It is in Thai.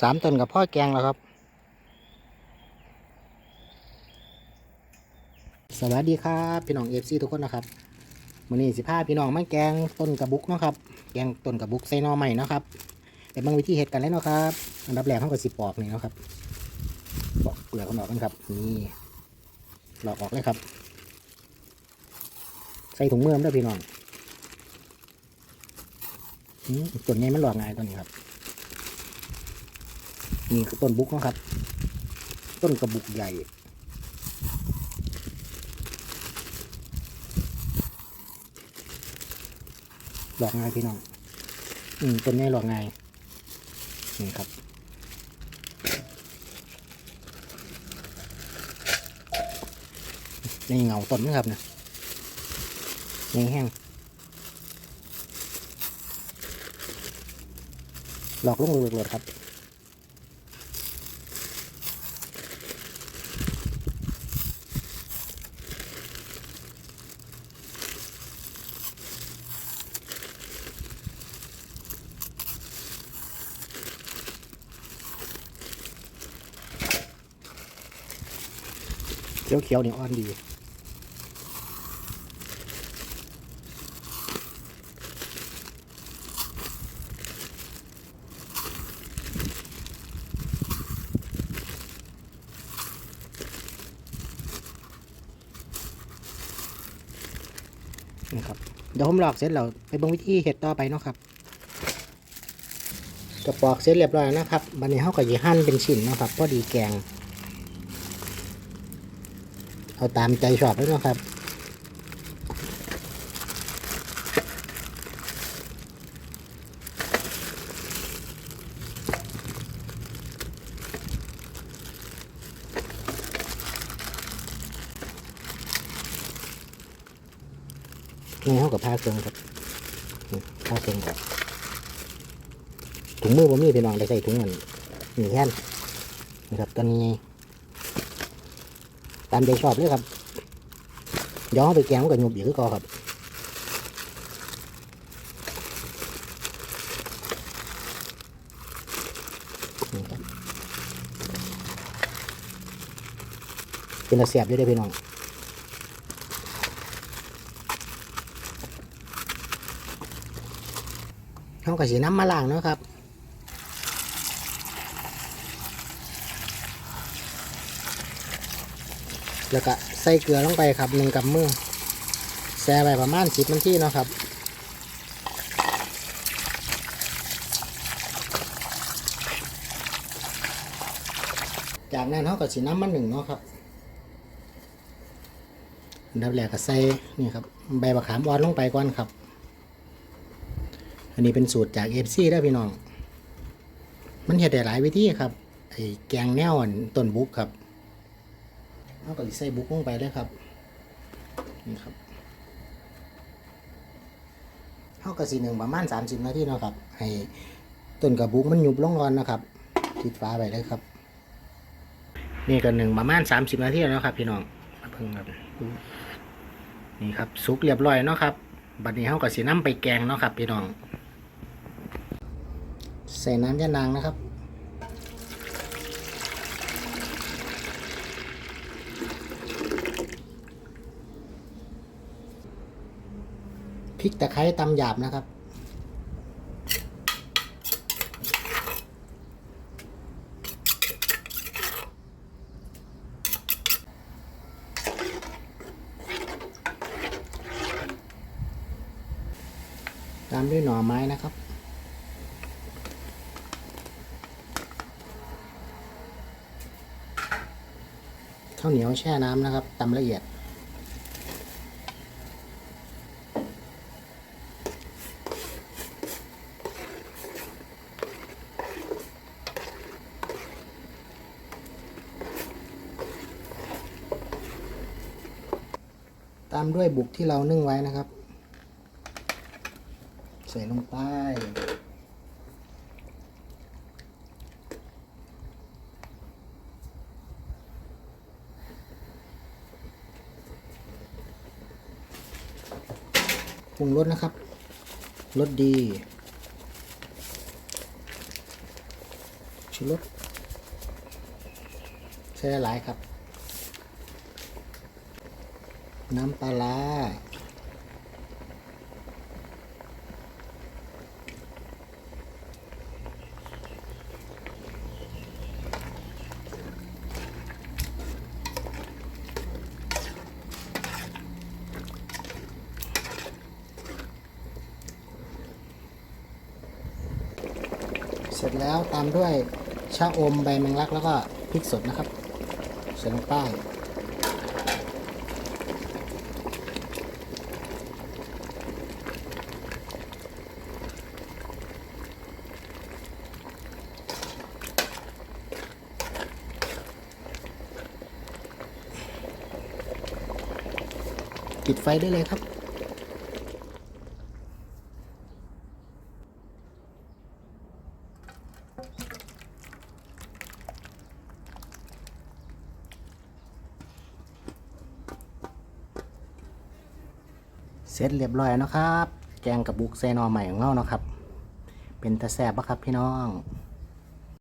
สามต้นกับพ่อแกงแล้วครับ สวัสดีครับพี่น้องเอฟซีทุกคนนะครับมื้อนี้สิพาพี่น้องมาแกงต้นกระบุกนะครับ แกงต้นกระบุกใส่นอใหม่นะครับไปเบิ่งวิธีเฮ็ดกันเลยเนะครับอันดับแรกเขาก็สิปอกนี่นะครับปอกเปลือกมันออกกันครับนี่หลอกออกเลยครับ ใส่ถุงมือมันด้วยพี่น้องอืมต้นนี้มันหลอกง่ายตัวนี้ครับ นี่คือต้นบุกนะครับ ต้นกระบุกใหญ่ หลอกง่ายพี่น้อง อืมต้นนี้หลอกง่ายนี่ครับนี่เงาต้นนะครับนะนี่แห้งหลอกลงเลือดครับ ขียวเขียวๆนี่อ่อนดีนี่ครับเดี๋ยวผมหลอกเสร็จแล้วไปเบิ่งวิธีเห็ดต่อไปเนาะครับกระปอกเสร็จเรียบร้อยนะครับบันนี้เขาก็จะหั่นเป็นชิ้นเนาะครับพอดีแกง เอาตามใจชอบเลยเนะครับนี่เขากับผ้าเครื่องครับผ้าเครื่องก่อนถุงมือผมมีพี่น้องได้ใส่ถุงเงินนี่แค่นนี่ครับตอนนี้ ตามใจชอบเลยครับยวเอาไปแกงกับหยุบอีกคือเก็ครับนี่ครับเป็นตะเสียบอยู่ได้พี่น้องเขาก็สีน้ำมาล้างเนาะครับ แล้วก็ใส่เกลือลงไปครับหนึ่งกำมือแช่ไว้ประมาณสิบนาทีเนาะครับจากนั้นเขาก็สีน้ำมันหนึ่งเนาะครับดับแรกก็ใส่นี่ครับใบมะขามอ่อนลงไปก่อนครับ อันนี้เป็นสูตรจากเอฟซีได้พี่น้อง มันเห็ดได้หลายวิธีครับไอ้แกงแนวอันต้นบุกครับ เอาก็สิใส่บุกลงไปเลยครับ นี่ครับเอากระสีหนึ่งประมาณสามสิบนาทีเนาะครับ ให้ต้นกระบุกมันยุบลงก่อนนะครับติดฟ้าไปเลยครับ นี่ก็หนึ่งประมาณสามสิบนาทีแล้วครับ พี่น้องเพิ่งครับนี่ครับสุกเรียบร้อยเนาะครับบัดนี้เขาก็สีน้ำไปแกงเนาะครับ พี่น้อง ใส่น้ำยานางนะครับ ริกตะไคร้ตำหยาบนะครับ ตามด้วยหน่อไม้นะครับข้าวเหนียวแช่น้ำนะครับตำละเอียด ตามด้วยบุกที่เรานึ่งไว้นะครับ ใส่ลงไปปรุงรสนะครับ รสดี ชูรสใช้หลายครับ น้ำปลาร้าเสร็จแล้วตามด้วยชะอมใบแมงลักแล้วก็พริกสดนะครับใส่ลงไป ปิดไฟได้เลยครับ เสร็จเรียบร้อยนะครับ แกงกระบุกใส่หนอใหม่ของเราเนาะครับ เป็นตะแสบปะครับพี่น้อง